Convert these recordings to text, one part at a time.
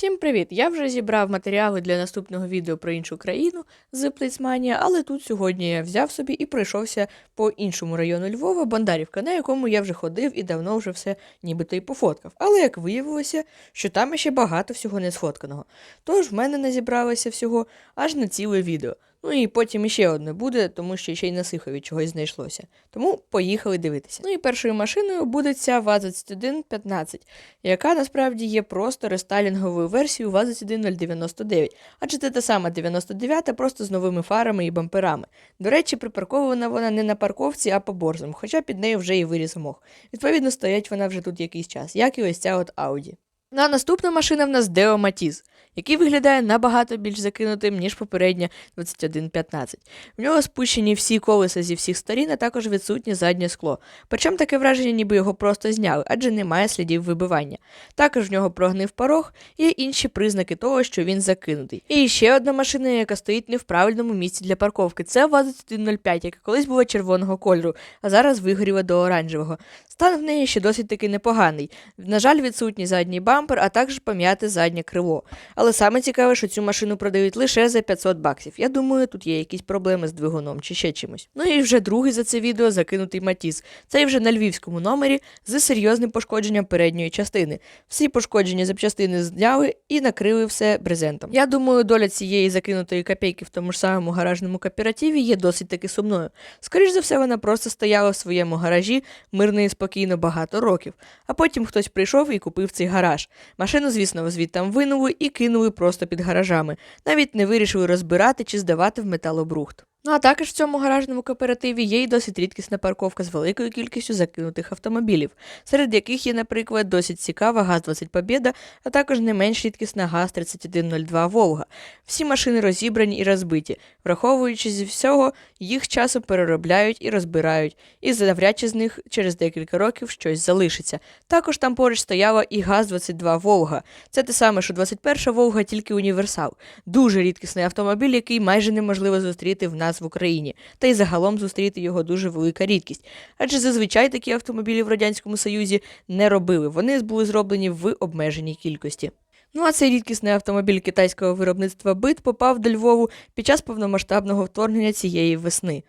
Всім привіт! Я вже зібрав матеріали для наступного відео про іншу країну з Плейсманія, але тут сьогодні я взяв собі і пройшовся по іншому району Львова, Бандарівка, на якому я вже ходив і давно вже все нібито й пофоткав. Але як виявилося, що там ще багато всього не сфотканого. Тож в мене не зібралося всього аж на ціле відео. Ну і потім іще одне буде, тому що ще й на Сихові чогось знайшлося. Тому поїхали дивитися. Ну і першою машиною буде ця ВАЗ-2115, яка насправді є просто рестайлінговою версією ВАЗ-21099, адже це та сама 99 просто з новими фарами і бамперами. До речі, припаркована вона не на парковці, а по борзам, хоча під нею вже і виріс мох. Відповідно, стоять вона вже тут якийсь час, як і ось ця от Audi. Ну а наступна машина в нас Deo Matiz, який виглядає набагато більш закинутим, ніж попередня 2115. В нього спущені всі колеса зі всіх сторін, а також відсутнє заднє скло. Причому таке враження, ніби його просто зняли, адже немає слідів вибивання. Також в нього прогнив порог і інші признаки того, що він закинутий. І ще одна машина, яка стоїть не в правильному місці для парковки. Це ВАЗ-2105, яка колись була червоного кольору, а зараз вигоріла до оранжевого. Стан в неї ще досить таки непоганий. На жаль, відсутній задній бампер, а також пом'яте заднє крило. Але саме цікаве, що цю машину продають лише за 500 баксів. Я думаю, тут є якісь проблеми з двигуном чи ще чимось. Ну і вже другий за це відео закинутий Матіс. Цей вже на львівському номері з серйозним пошкодженням передньої частини. Всі пошкоджені запчастини зняли і накрили все брезентом. Я думаю, доля цієї закинутої копійки в тому ж самому гаражному кооперативі є досить таки сумною. Скоріш за все, вона просто стояла в своєму гаражі мирно і спокійно багато років, а потім хтось прийшов і купив цей гараж. Машину, звісно, звідтам винули і кинули просто під гаражами, навіть не вирішили розбирати чи здавати в металобрухт. Ну а також в цьому гаражному кооперативі є й досить рідкісна парковка з великою кількістю закинутих автомобілів, серед яких є, наприклад, досить цікава ГАЗ-20 Побєда, а також не менш рідкісна ГАЗ-3102 Волга. Всі машини розібрані і розбиті, враховуючи зі всього, їх часом переробляють і розбирають, і навряд чи з них через декілька років щось залишиться. Також там поруч стояла і ГАЗ-22 Волга. Це те саме, що 21 Волга, тільки універсал. Дуже рідкісний автомобіль, який майже неможливо зустріти в нас в Україні, та й загалом зустріти його дуже велика рідкість. Адже зазвичай такі автомобілі в Радянському Союзі не робили, вони були зроблені в обмеженій кількості. Ну а цей рідкісний автомобіль китайського виробництва бит попав до Львову під час повномасштабного вторгнення цієї весни.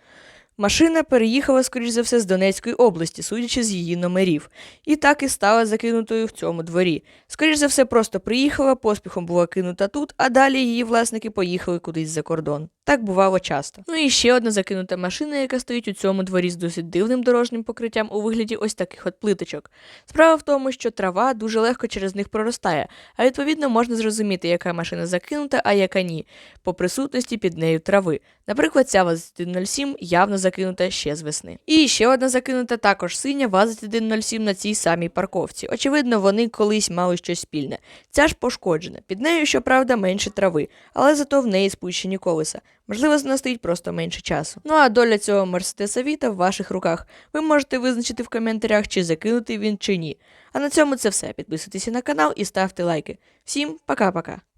Машина переїхала, скоріш за все, з Донецької області, судячи з її номерів, і так і стала закинутою в цьому дворі. Скоріш за все, просто приїхала, поспіхом була кинута тут, а далі її власники поїхали кудись за кордон. Так бувало часто. Ну і ще одна закинута машина, яка стоїть у цьому дворі з досить дивним дорожнім покриттям у вигляді ось таких от плиточок. Справа в тому, що трава дуже легко через них проростає, а відповідно можна зрозуміти, яка машина закинута, а яка ні, по присутності під нею трави. Наприклад, ця ВАЗ-107 явно закинута ще з весни. І ще одна закинута також синя ВАЗ-107 на цій самій парковці. Очевидно, вони колись мали щось спільне. Ця ж пошкоджена. Під нею, щоправда, менше трави, але зато в неї спущені колеса. Можливо, вона просто менше часу. Ну а доля цього Мерседеса Віта в ваших руках. Ви можете визначити в коментарях, чи закинутий він чи ні. А на цьому це все. Підписуйтесь на канал і ставте лайки. Всім пока-пока.